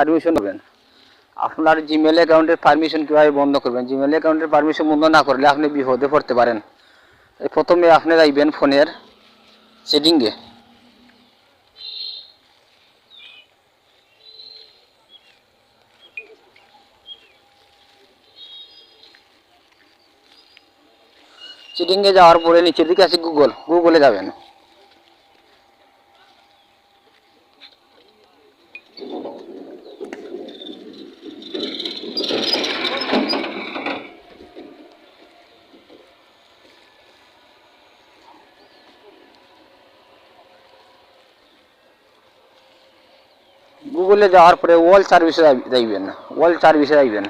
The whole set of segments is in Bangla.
পারমিশন করবেন আপনার জিমেল অ্যাকাউন্টের পারমিশন কীভাবে বন্ধ করবেন? জিমেল অ্যাকাউন্টের পারমিশন বন্ধ না করলে আপনি বিপদে পড়তে পারেন। প্রথমে আপনি যাইবেন ফোনের সেটিংয়ে। সেটিংয়ে যাওয়ার পরে নিচের দিকে আছে গুগল গুগলে যাবেন। গুগলে যাওয়ার পরে ওয়াল সার্ভিসে যাইবেন ওয়াল সার্ভিসে যাইবেন।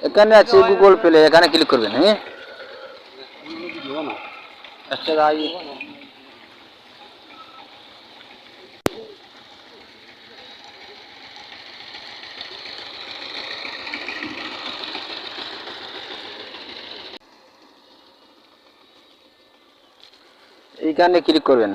এখানে আছে গুগল প্লে এখানে ক্লিক করবেন হ্যাঁ? আচ্ছা এইখানে ক্লিক করবেন।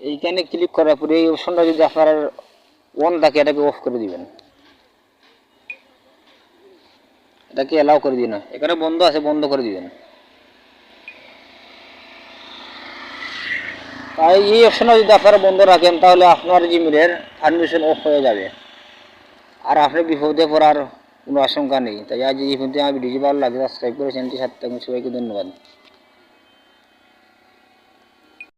এইখানে ক্লিক করার পরে এই অপশনটা যদি আপনার অন থাকে, এটাকে অফ করে দিবেন। এটাকে অ্যালাউ করে দিন এখানে বন্ধ আছে, বন্ধ করে দিবেন। তাই এই অপশনটা যদি আপনারা বন্ধ রাখেন, তাহলে আপনার জিমেলের ফার্মেশন অফ হয়ে যাবে। আর আপনার বিপদে পড়ার কোনো আশঙ্কা নেই। তাই আজ এই পর্যন্ত আমার ভিডিওটি ভালো লাগে সাবস্ক্রাইব করে চ্যানেলটি সাথে। সবাইকে ধন্যবাদ।